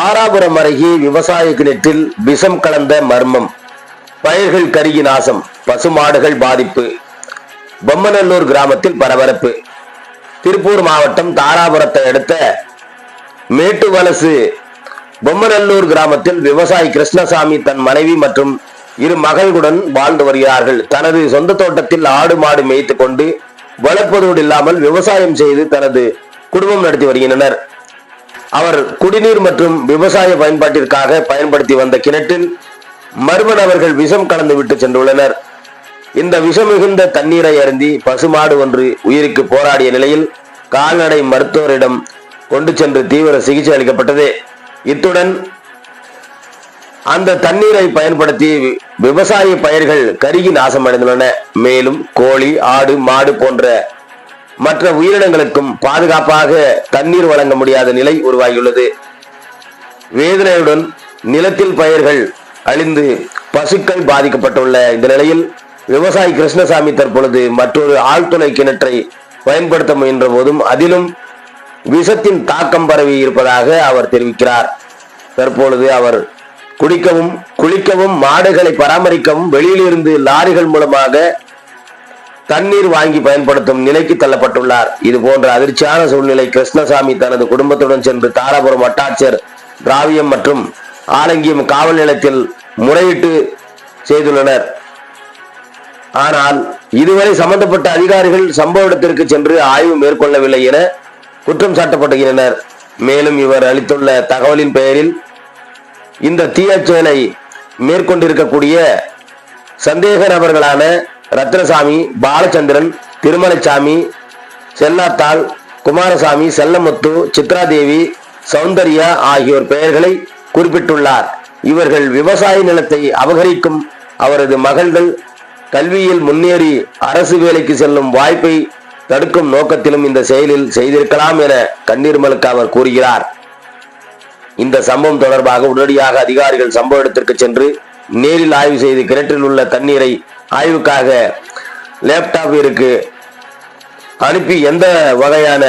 தாராபுரம் அருகே விவசாய கிணற்றில் விஷம் கலந்த மர்மம். பயிர்கள் கருகி நாசம். பசுமாடுகள் பாதிப்பு. பொம்மநல்லூர் கிராமத்தில் பரபரப்பு. திருப்பூர் மாவட்டம் தாராபுரத்தை அடுத்த மேட்டுவலசு பொம்மநல்லூர் கிராமத்தில் விவசாயி கிருஷ்ணசாமி தன் மனைவி மற்றும் இரு மகள்களுடன் வாழ்ந்து வருகிறார்கள். தனது சொந்த தோட்டத்தில் ஆடு மாடு மேய்த்து கொண்டு வளர்ப்பதோடு இல்லாமல் விவசாயம் செய்து தனது குடும்பம் நடத்தி வருகின்றனர். அவர் குடிநீர் மற்றும் விவசாய பயன்பாட்டிற்காக பயன்படுத்தி வந்த கிணற்றில் மர்ம நபர்கள் விஷம் கலந்து விட்டு சென்றுள்ளனர். இந்த விஷம் மிகுந்த தண்ணீரை அருந்தி பசுமாடு ஒன்று உயிருக்கு போராடிய நிலையில் கால்நடை மருத்துவரிடம் கொண்டு சென்று தீவிர சிகிச்சை அளிக்கப்பட்டது. இத்துடன் அந்த தண்ணீரை பயன்படுத்தி வி- விவசாய பயிர்கள் கருகி நாசமடைந்துள்ளன. மேலும் கோழி ஆடு மாடு போன்ற மற்ற உயிரினங்களுக்கும் பாதுகாப்பாக தண்ணீர் வழங்க முடியாத நிலை உருவாகியுள்ளது. வேதனையுடன் நிலத்தில் பயிர்கள் அழிந்து பசுக்கள் பாதிக்கப்பட்டுள்ள இந்த நிலையில் விவசாயி கிருஷ்ணசாமி தற்பொழுது மற்றொரு ஆழ்துளை கிணற்றை பயன்படுத்த முயன்ற போதும் அதிலும் விஷத்தின் தாக்கம் பரவி இருப்பதாக அவர் தெரிவிக்கிறார். தற்பொழுது அவர் குடிக்கவும் குளிக்கவும் மாடுகளை பராமரிக்கவும் வெளியிலிருந்து லாரிகள் மூலமாக தண்ணீர் வாங்கி பயன்படுத்தும் நிலைக்கு தள்ளப்பட்டுள்ளார். இது போன்ற அதிர்ச்சியான சூழ்நிலை கிருஷ்ணசாமி தனது குடும்பத்துடன் சென்று தாராபுரம் வட்டாட்சியர் திராவியம் மற்றும் ஆலங்கியம் காவல் நிலையத்தில் முறையிட்டு செய்துள்ளனர். ஆனால் இதுவரை சம்பந்தப்பட்ட அதிகாரிகள் சம்பவ இடத்திற்கு சென்று ஆய்வு மேற்கொள்ளவில்லை என குற்றம் சாட்டப்படுகின்றனர். மேலும் இவர் அளித்துள்ள தகவலின் பெயரில் இந்த தீயச் செயலை மேற்கொண்டிருக்கக்கூடிய சந்தேக நபர்களான ரத்னசாமி பாலச்சந்திரன் திருமலைசாமி செல்லாத்தாள் குமாரசாமி செல்லமுத்து சித்ராதேவி சௌந்தர்யா ஆகியோர் பெயர்களை குறிப்பிட்டுள்ளார். இவர்கள் விவசாய நிலத்தை அபகரிக்கும் அவரது மகள்கள் கல்வியில் முன்னேறி அரசு வேலைக்கு செல்லும் வாய்ப்பை தடுக்கும் நோக்கத்திலும் இந்த செயலில் செய்திருக்கலாம் என கண்ணீர் மலுக்க அவர் கூறுகிறார். இந்த சம்பவம் தொடர்பாக உடனடியாக அதிகாரிகள் சம்பவ இடத்திற்கு சென்று நேரில் ஆய்வு செய்து கிணற்றில் உள்ள தண்ணீரை ஆய்வுக்காக லேப்டாப்பிற்கு அனுப்பி எந்த வகையான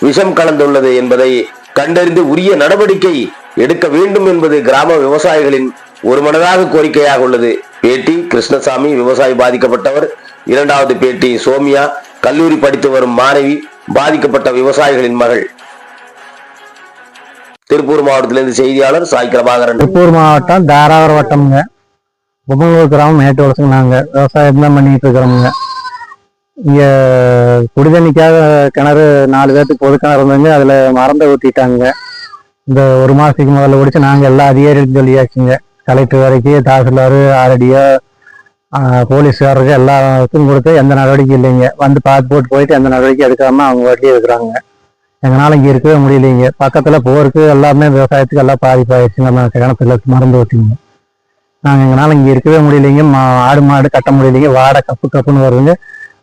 விஷம் கலந்துள்ளது என்பதை கண்டறிந்து உரிய நடவடிக்கை எடுக்க வேண்டும் என்பது கிராம விவசாயிகளின் ஒரு மனதாக கோரிக்கையாக உள்ளது. பேட்டி கிருஷ்ணசாமி விவசாயி பாதிக்கப்பட்டவர். இரண்டாவது பேட்டி சோமியா கல்லூரி படித்து வரும் மாணவி பாதிக்கப்பட்ட விவசாயிகளின் மகள். திருப்பூர் மாவட்டத்திலிருந்து செய்தியாளர் சாய் பிரபாகரன். திருப்பூர் மாவட்டம் தாராவரம் வட்டம்ங்க. பொம்மலூர் கிராமம் மேட்டு வளர்ச்சி நாங்கள் விவசாயம் தான் பண்ணிட்டு இருக்கிறோமுங்க. இங்கே குடிதண்ணிக்காக கிணறு நாலு பேர்த்துக்கு பொது கிணறு இருந்ததுங்க அதில் மறந்த ஊற்றிட்டாங்க இந்த ஒரு மாதத்துக்கு முதல்ல பிடிச்சி நாங்கள் எல்லா அதிகாரிகளும் சொல்லியாச்சுங்க. கலெக்டர் வரைக்கும் தாசில்தார் ஆர்டிஓ போலீஸ்காரருக்கு எல்லாத்துக்கும் கொடுத்து எந்த நடவடிக்கையும் இல்லைங்க. வந்து பார்த்து போட்டு போயிட்டு எந்த நடவடிக்கை எடுக்காமல் அவங்க வட்டியே இருக்கிறாங்க. எங்களால் இங்கே இருக்கவே முடியலைங்க. பக்கத்தில் போருக்கு எல்லாமே விவசாயத்துக்கு எல்லாம் பாதிப்பாயிடுச்சுங்க. நம்ம கிணத்துல மறந்து ஊற்றிங்க நாங்கள் எங்களால் இங்கே இருக்கவே முடியலைங்க. மா ஆடு மாடு கட்ட முடியலைங்க. வாடை கப்பு கப்புன்னு வருதுங்க.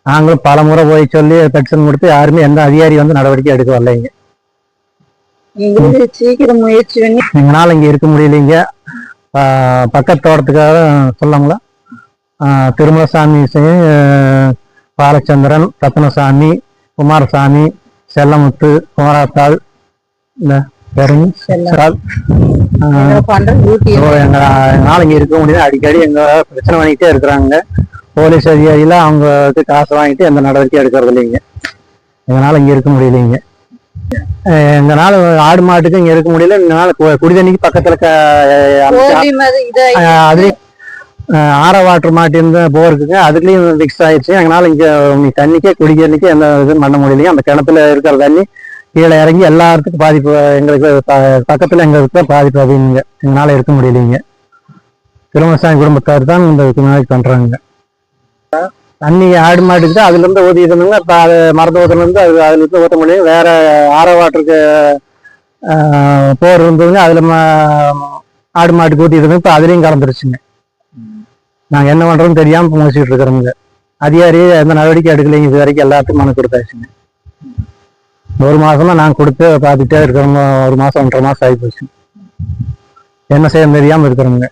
நாங்களும் பல முறை போய் சொல்லி பெட்டிஷன் கொடுத்து யாருமே எந்த அதிகாரி வந்து நடவடிக்கை எடுக்க வரலைங்க. சீக்கிரம் முயற்சி பண்ணி எங்களால் இங்கே இருக்க முடியலைங்க. ஆஹ் பக்கத்து தோட்டத்துக்காக சொல்லாங்களா? திருமலசாமி பாலச்சந்திரன் ரத்னசாமி குமாரசாமி செல்லமுத்து குமாரத்தாள் இந்த பேருங்க. இங்கே இருக்க முடியல. அடிக்கடி எங்க பிரச்சனை பண்ணிக்கிட்டே இருக்கிறாங்க. போலீஸ் அதிகாரியில அவங்களுக்கு காசு வாங்கிட்டு எந்த நடவடிக்கையும் எடுக்கிறது இல்லைங்க. எங்களால் இங்கே இருக்க முடியலைங்க எங்களால் ஆடு மாட்டுக்கு இங்கே இருக்க முடியல. எங்களால் குடிதண்ணிக்கு பக்கத்தில் அதுலயும் ஆர வாட்டர் மாட்டிருந்த போருக்குங்க. அதுலயும் ஃபிக்ஸ் ஆயிடுச்சு. எங்களால இங்க தண்ணிக்கே குடிக்கிறதுக்கு எந்த இதுவும் பண்ண முடியலைங்க. அந்த கிணத்துல இருக்கிற தண்ணி கீழே இறங்கி எல்லாத்துக்கும் பாதிப்பு எங்களுக்கு ப- எங்களுக்கு தான் பாதிப்பு அப்படிங்க. எங்களால் இருக்க முடியலைங்க. திருமசாமி குடும்பத்தார் தான் இந்த மாதிரி பண்ணுறாங்க தண்ணி ஆடு மாட்டுக்கு தான் அதுல இருந்து ஊத்தி அது மரத்து ஊற்றுலேருந்து அது அதுலேருந்து ஊற்ற முடியும் வேற ஆரோ வாட்டருக்கு போர் இருந்ததுங்க. அதில் ஆடு மாட்டுக்கு ஊற்றி இருந்தது இப்போ அதுலேயும் கலந்துருச்சுங்க. நாங்கள் என்ன பண்ணுறோம்னு தெரியாமல் முடிச்சுட்டு இருக்கிறோங்க அதிகாரி எந்த நடவடிக்கை எடுக்கலைங்க. இது வரைக்கும் எல்லாத்துக்கும் மனு கொடுத்தாச்சுங்க. ஒரு மாசமா நாங்க கொடுத்து பார்த்துட்டே இருக்கிறோங்க ஒரு மாசம் ஒன்றரை மாசம் ஆகி போச்சு என்ன செய்ய தெரியாம இருக்கிறோங்க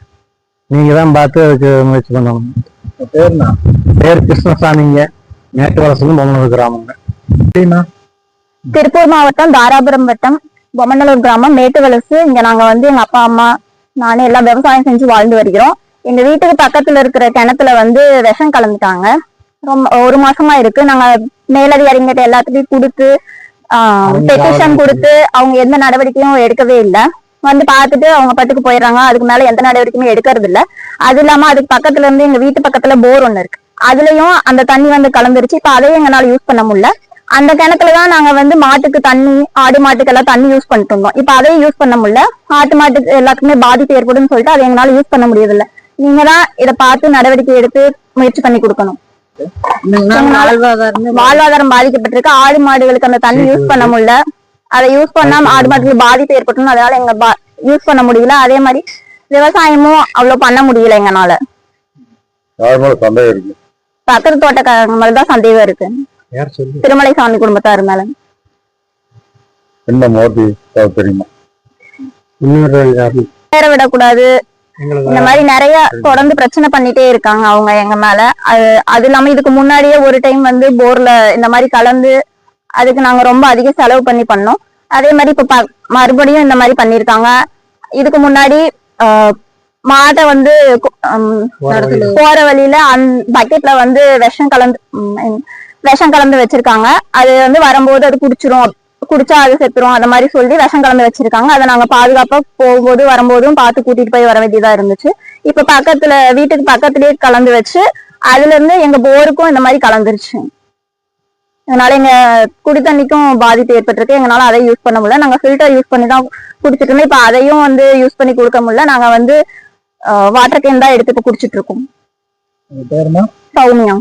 நீங்க தான் பார்த்து அதுக்கு முயற்சி பண்ணணும். பேர் கிருஷ்ணசாமிங்க. மேட்டு வளசுலும் பொம்மனூர் கிராமங்க. திருப்பூர் மாவட்டம் தாராபுரம் வட்டம் பொம்மநல்லூர் கிராமம் மேட்டுவலசு இங்க நாங்க வந்து எங்க அப்பா அம்மா நானே எல்லாம் விவசாயம் செஞ்சு வாழ்ந்து வருகிறோம். எங்க வீட்டுக்கு பக்கத்துல இருக்கிற கிணத்துல வந்து விஷம் கலந்துட்டாங்க. ரொம்ப ஒரு மாசமா இருக்கு. நாங்க மேலதிகாரிங்கிட்ட எல்லாத்துலயும் கொடுத்து பெட்டிஷன் கொடுத்து அவங்க எந்த நடவடிக்கையும் எடுக்கவே இல்லை. வந்து பார்த்துட்டு அவங்க பட்டுக்கு போயிடுறாங்க. அதுக்கு மேல எந்த நடவடிக்கையுமே எடுக்கிறது இல்ல. அது இல்லாம அதுக்கு பக்கத்துல இருந்து எங்க வீட்டு பக்கத்துல போர் ஒண்ணு இருக்கு. அதுலயும் அந்த தண்ணி வந்து கலந்துருச்சு. இப்ப அதையும் எங்களால யூஸ் பண்ண முடியல. அந்த கிணத்துல தான் நாங்க வந்து மாட்டுக்கு தண்ணி ஆடு மாட்டுக்கு எல்லாம் தண்ணி யூஸ் பண்ணிட்டு இருந்தோம். இப்ப அதையும் யூஸ் பண்ண முடியல. ஆட்டு மாட்டுக்கு எல்லாத்துக்குமே பாதிப்பு ஏற்படும் சொல்லிட்டு அதை எங்களால யூஸ் பண்ண முடியதில்ல நீங்க தான் இதை பார்த்து நடவடிக்கை எடுத்து முயற்சி பண்ணி கொடுக்கணும். வாழ்வாதாரம் வாழ்வாதாரம் பாதிக்கப்பட்டிருக்கு. ஆடு மாடுகளுக்கு அந்த தண்ணி யூஸ் பண்ண முடியல. அதை யூஸ் பண்ணா ஆடு மாடுகளுக்கு பாதிப்பு ஏற்பட்டணும் அதனால எங்க யூஸ் பண்ண முடியல. அதே மாதிரி விவசாயமும் அவ்வளவு பண்ண முடியல எங்கனால. பக்கத்து தோட்டக்காரங்க மேல தான் சந்தேகம் இருக்கு. யார் சொல்லி? திருமலை சாமி குடும்பத்தார் மேல என்ன ஏதாவது தெரியுமா? இன்னொரு விடக்கூடாது. இந்த மாதிரி நிறைய தொடர்ந்து பிரச்சனை பண்ணிட்டே இருக்காங்க அவங்க எங்க மேல. அது அது இல்லாம இதுக்கு முன்னாடியே ஒரு டைம் வந்து போர்ல இந்த மாதிரி கலந்து அதுக்கு நாங்க ரொம்ப அதிக செலவு பண்ணி பண்ணோம். அதே மாதிரி இப்ப மறுபடியும் இந்த மாதிரி பண்ணிருக்காங்க. இதுக்கு முன்னாடி மாட்டை வந்து போற வழியில. அந் பக்கெட்ல வந்து விஷம் கலந்து விஷம் கலந்து வச்சிருக்காங்க. அது வந்து வரும்போது அது குடிச்சிரும். குடிச்சா அது செத்துரும் அந்த மாதிரி சொல்லி விஷம் கலந்து வச்சிருக்காங்க. அதை நாங்க பாதுகாப்பா போகும்போது வரும்போதும் பார்த்து கூட்டிட்டு போய் வர வேண்டியதா இருந்துச்சு. இப்ப பக்கத்துல வீட்டுக்கு பக்கத்துலயே கலந்து வச்சு அதுல இருந்து எங்க போருக்கும் இந்த மாதிரி கலந்துருச்சு. அதனால எங்க குடி தண்ணிக்கும் பாதிப்பு ஏற்பட்டிருக்கு. எங்களால அதை யூஸ் பண்ண முடியல. நாங்க ஃபில்டர் யூஸ் பண்ணி தான் குடிச்சிட்டு இருந்தோம். இப்ப அதையும் வந்து யூஸ் பண்ணி கொடுக்க முடியல. நாங்க வந்து வாட்டர் கேன் தான் எடுத்து குடிச்சிட்டு இருக்கோம். சௌமியா.